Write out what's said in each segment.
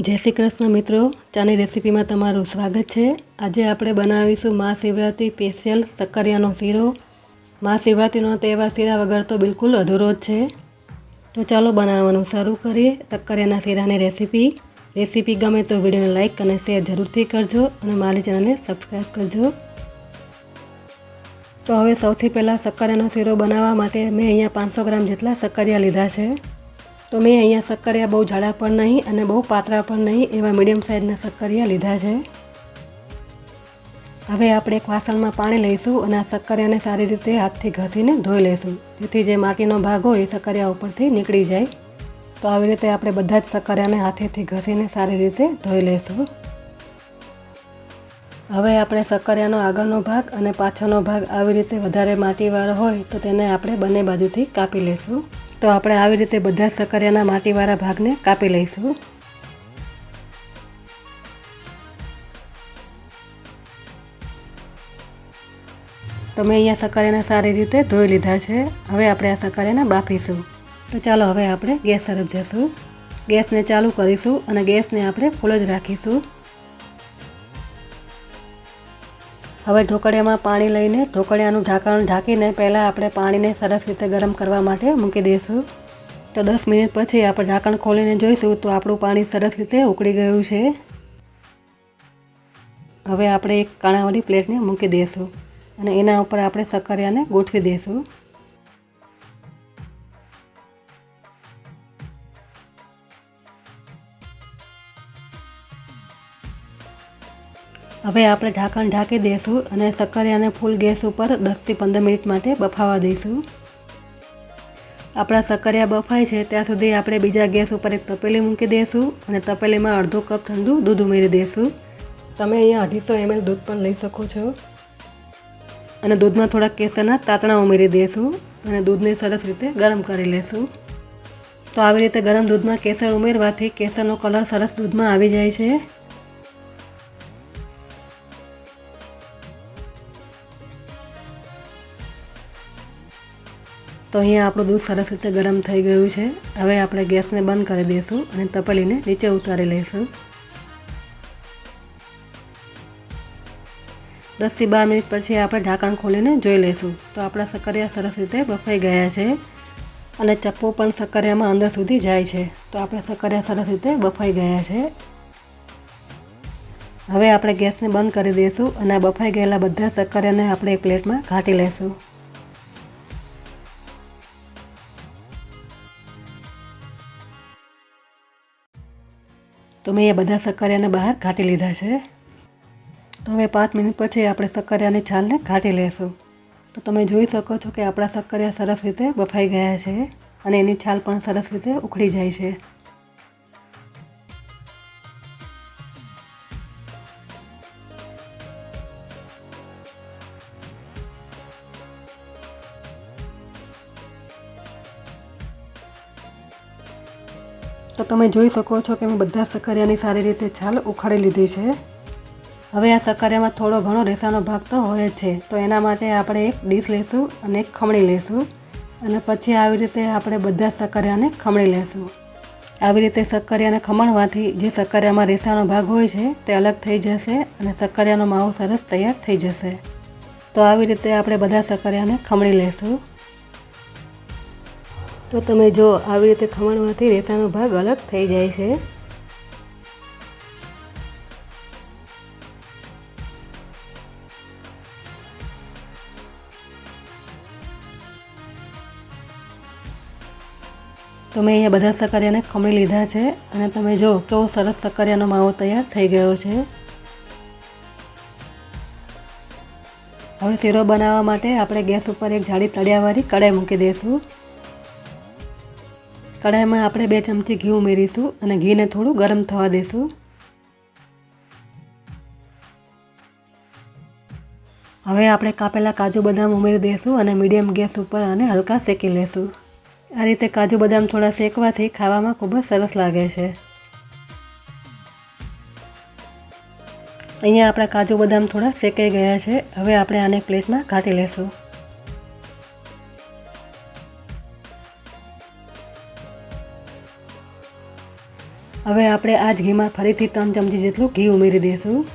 જય શ્રી કૃષ્ણ મિત્રો, ચાની રેસીપીમાં તમારું સ્વાગત છે. આજે આપણે બનાવીશું મહાશિવરાત્રિ સ્પેશિયલ સક્કરિયાનો શીરો. મહાશિવરાત્રિનો તહેવાર શીરા વગર તો બિલકુલ અધૂરો જ છે. તો ચાલો બનાવવાનું શરૂ કરીએ સક્કરિયાના શીરાની રેસીપી. રેસીપી ગમે તો વિડીયોને લાઇક અને શેર જરૂરથી કરજો અને મારી ચેનલને સબસ્ક્રાઈબ કરજો. તો હવે સૌથી પહેલાં સક્કરિયાનો શીરો બનાવવા માટે મેં અહીંયા પાંચસો ગ્રામ જેટલા સક્કરિયા લીધા છે. તો મેં અહીંયા સક્કરિયા બહુ જાડા પણ નહીં અને બહુ પાતળા પણ નહીં એવા મીડિયમ સાઇઝના સક્કરિયા લીધા છે. હવે આપણે એક વાસણમાં પાણી લઈશું અને આ સક્કરિયાને સારી રીતે હાથથી ઘસીને ધોઈ લઈશું. જેથી જે માટીનો ભાગ હોય એ સક્કરિયા ઉપરથી નીકળી જાય. તો આવી રીતે આપણે બધા જ સક્કરિયાને હાથેથી ઘસીને સારી રીતે ધોઈ લઈશું. હવે આપણે સક્કરિયાનો આગળનો ભાગ અને પાછળનો ભાગ આવી રીતે વધારે માટીવાળો હોય તો તેને આપણે બંને બાજુથી કાપી લઈશું. તો આપણે આવી રીતે બધા સકરિયાના માટીવાળા ભાગને કાપી લઈશું. તો મેં અહીંયા સકરિયાને સારી રીતે ધોઈ લીધા છે. હવે આપણે આ સકરિયાને બાફીશું. તો ચાલો હવે આપણે ગેસ તરફ જશું ગેસને ચાલુ કરીશું અને ગેસને આપણે ફૂલ જ રાખીશું. હવે ઢોકળિયામાં પાણી લઈને ઢોકળિયાનું ઢાંકણ ઢાંકીને પહેલાં આપણે પાણીને સરસ રીતે ગરમ કરવા માટે મૂકી દઈશું. તો દસ મિનિટ પછી આપણે ઢાંકણ ખોલીને જોઈશું તો આપણું પાણી સરસ રીતે ઉકળી ગયું છે. હવે આપણે એક કાણાવાળી પ્લેટને મૂકી દઈશું અને એના ઉપર આપણે સક્કરિયાને ગોઠવી દઈશું. હવે આપણે ઢાંકણ ઢાંકી દઈશું અને સક્કરિયાને ફૂલ ગેસ ઉપર દસથી પંદર મિનિટ માટે બફાવા દઈશું. આપણા સક્કરિયા બફાય છે, ત્યાં સુધી આપણે બીજા ગેસ ઉપર એક તપેલી મૂકી દઈશું અને તપેલીમાં અડધો કપ ઠંડુ દૂધ ઉમેરી દઈશું. તમે અહીંયા અઢીસો એમએલ દૂધ પણ લઈ શકો છો. અને દૂધમાં થોડાક કેસરના તાતણા ઉમેરી દઈશું અને દૂધને સરસ રીતે ગરમ કરી લઈશું તો આવી રીતે ગરમ દૂધમાં કેસર ઉમેરવાથી કેસરનો કલર સરસ દૂધમાં આવી જાય છે. તો અહીંયા આપણું દૂધ સરસ રીતે ગરમ થઈ ગયું છે. હવે આપણે ગેસને બંધ કરી દઈશું અને તપેલીને નીચે ઉતારી લઈશું. દસથી બાર મિનિટ પછી આપણે ઢાંકણ ખોલીને જોઈ લઈશું. તો આપણા સક્કરિયા સરસ રીતે બફાઈ ગયા છે અને ચપ્પો પણ સક્કરિયામાં અંદર સુધી જાય છે. તો આપણા સક્કરિયા સરસ રીતે બફાઈ ગયા છે. હવે આપણે ગેસને બંધ કરી દઈશું અને બફાઈ ગયેલા બધા સક્કરિયાને આપણે એક પ્લેટમાં ઘાટી લઈશું. તો મેં એ બધા સક્કરિયાને બહાર ઘાટી લીધા છે. તો હવે પાંચ મિનિટ પછી આપણે સક્કરિયાની છાલને ઘાટી લેશું. તો તમે જોઈ શકો છો કે આપણા સક્કરિયા સરસ રીતે બફાઈ ગયા છે અને એની છાલ પણ સરસ રીતે ઉખડી જાય છે. તો તમે જોઈ શકો છો કે મેં બધા સકરિયાની સારી રીતે છાલ ઉખાડી લીધી છે. હવે આ સકરિયામાં થોડો ઘણો રેસાનો ભાગ તો હોય જ છે. તો એના માટે આપણે એક ડીશ લઈશું અને એક ખમણી લઈશું અને પછી આવી રીતે આપણે બધા સકરિયાને ખમણી લઈશું આવી રીતે સક્કરિયાને ખમણવાથી જે સક્કરિયામાં રેસાનો ભાગ હોય છે તે અલગ થઈ જશે અને સક્કરિયાનો માવો સરસ તૈયાર થઈ જશે. તો આવી રીતે આપણે બધા સક્કરિયાને ખમણી લઈશું તો તમે જો આવી રીતે ખમણમાંથી રેસાનો ભાગ અલગ થઈ જાય છે. તો મેં અહીંયા બધા સક્કરિયાને ખમણી લીધા છે અને તમે જો કેવો સરસ સક્કરિયાનો માવો તૈયાર થઈ ગયો છે. હવે શીરો બનાવવા માટે આપણે ગેસ ઉપર એક જાડી તળિયાવાળી કડાઈ મૂકી દઈશું. કઢાઈમાં આપણે બે ચમચી ઘી ઉમેરીશું અને ઘીને થોડું ગરમ થવા દઈશું હવે આપણે કાપેલા કાજુ બદામ ઉમેરી દઈશું અને મીડિયમ ગેસ ઉપર આને હલકા શેકી લઈશું આ રીતે કાજુ બદામ થોડા શેકવાથી ખાવામાં ખૂબ જ સરસ લાગે છે. અહીંયા આપણા કાજુ બદામ થોડા શેકાઈ ગયા છે. હવે આપણે આને પ્લેટમાં ઘાટી લઈશું હવે આપણે આ જ ઘીમાં ફરીથી ત્રણ ચમચી જેટલું ઘી ઉમેરી દઈશું.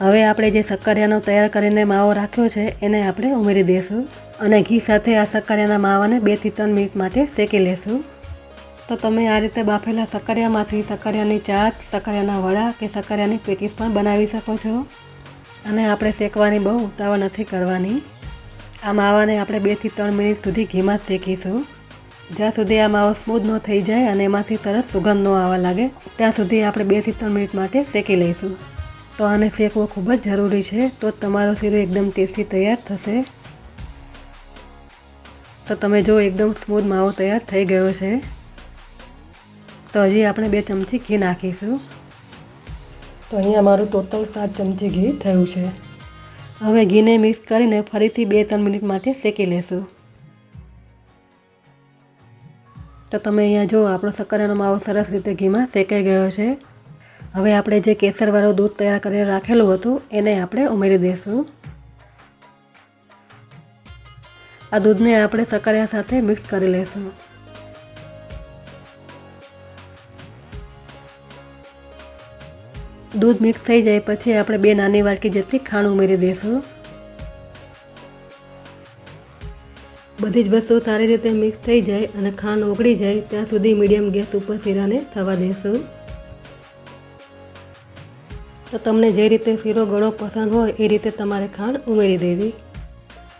હવે આપણે જે શક્કરિયાનો તૈયાર કરીને માવો રાખ્યો છે, એને આપણે ઉમેરી દઈશું. અને ઘી સાથે આ શક્કરિયાના માવાને બેથી ત્રણ મિનિટ માટે શેકી લેશું. તો તમે આ રીતે બાફેલા શક્કરિયામાંથી શક્કરિયાની ચાટ સક્કરિયાના વડા કે સક્કરિયાની પેટીસ પણ બનાવી શકો છો. અને આપણે શેકવાની બહુ ઉતાવળ નથી કરવાની. આ માવાને આપણે બેથી ત્રણ મિનિટ સુધી ઘીમાં શેકીશું. જ્યાં સુધી આ માવો સ્મૂધ ન થઈ જાય અને એમાંથી સરસ સુગંધ ન આવવા લાગે, ત્યાં સુધી આપણે બેથી ત્રણ મિનિટ માટે શેકી લઈશું. તો આને શેકવો ખૂબ જ જરૂરી છે, તો તમારો શીરો એકદમ ટેસ્ટી તૈયાર થશે. તો તમે જો એકદમ સ્મૂધ માવો તૈયાર થઈ ગયો છે. તો હજી આપણે બે ચમચી ઘી નાખીશું. તો અહીંયા મારું ટોટલ સાત ચમચી ઘી થયું છે. હવે ઘીને મિક્સ કરીને ફરીથી બે ત્રણ મિનિટ માટે શેકી લેશું. તો તમે અહીંયા જો આપણો શક્કરિયાનો માવો સરસ રીતે ઘીમાં શેકાઈ ગયો છે. હવે આપણે જે કેસરવાળું દૂધ તૈયાર કરીને રાખેલું હતું, એને આપણે ઉમેરી દઈશું આ દૂધને આપણે શક્કરિયા સાથે મિક્સ કરી લઈશું દૂધ મિક્સ થઈ જાય પછી આપણે બે નાની વાટકી જેટલી ખાંડ ઉમેરી દઈશું. બધી જ વસ્તુ સારી રીતે મિક્સ થઈ જાય અને ખાંડ ઓગળી જાય, ત્યાં સુધી મીડિયમ ગેસ ઉપર શીરાને થવા દઈશું. તો તમને જે રીતે શીરો ગળો પસંદ હોય એ રીતે તમારે ખાંડ ઉમેરી દેવી.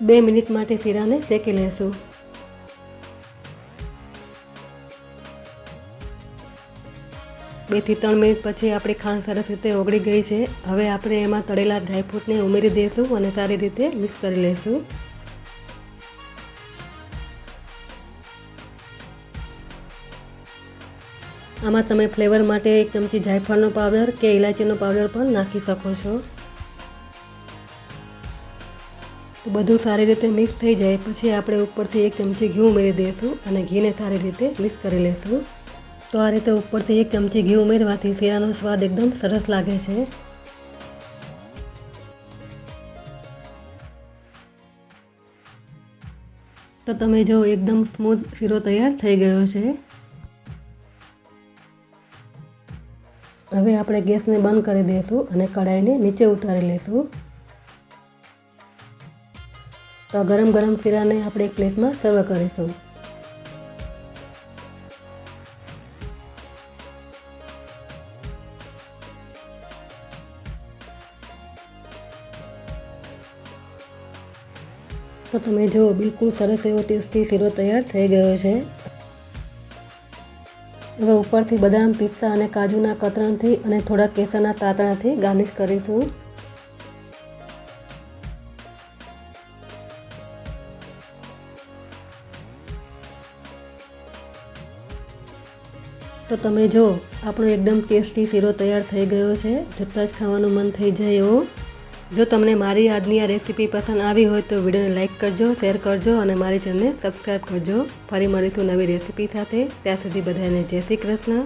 બે મિનિટ માટે શીરાને શેકી લેશું. બેથી ત્રણ મિનિટ પછી આપણી ખાંડ સરસ રીતે ઓગળી ગઈ છે. હવે આપણે એમાં તળેલા ડ્રાયફ્રૂટને ઉમેરી દઈશું અને સારી રીતે મિક્સ કરી લઈશું આમાં તમે ફ્લેવર માટે એક ચમચી જાયફળનો પાવડર કે ઇલાયચીનો પાવડર પણ નાખી શકો છો. તો બધું સારી રીતે મિક્સ થઈ જાય. પછી આપણે ઉપરથી એક ચમચી ઘી ઉમેરી દઈશું અને ઘીને સારી રીતે મિક્સ કરી લઈશું તો આ રીતે ઉપરથી એક ચમચી ઘી ઉમેરવાથી શીરાનો સ્વાદ એકદમ સરસ લાગે છે. તો તમે જો એકદમ સ્મૂથ શીરો તૈયાર થઈ ગયો છે. હવે આપણે ગેસને બંધ કરી દઈશું અને કઢાઈને નીચે ઉતારી લઈશું. તો ગરમ ગરમ શીરાને આપણે એક પ્લેટમાં સર્વ કરીશું. તો તમે જુઓ બિલકુલ સરસ એવો ટેસ્ટી શીરો તૈયાર થઈ ગયો છે. હવે ઉપરથી બદામ, પિસ્તા અને કાજુના કતરણથી અને થોડા કેસરના તાતણાથી ગાર્નિશ કરીશું. તો તમે જો, આપણો એકદમ ટેસ્ટી શીરો તૈયાર થઈ ગયો છે. જોતાં જ ખાવાનું મન થઈ જાય એવો. જો તમને મારી આજની આ રેસીપી પસંદ આવી હોય તો વિડીયોને લાઇક કરજો, શેર કરજો અને મારી ચેનલને સબસ્ક્રાઈબ કરજો. ફરી મળીશું નવી રેસીપી સાથે. ત્યાં સુધી બધાને જય શ્રી કૃષ્ણ.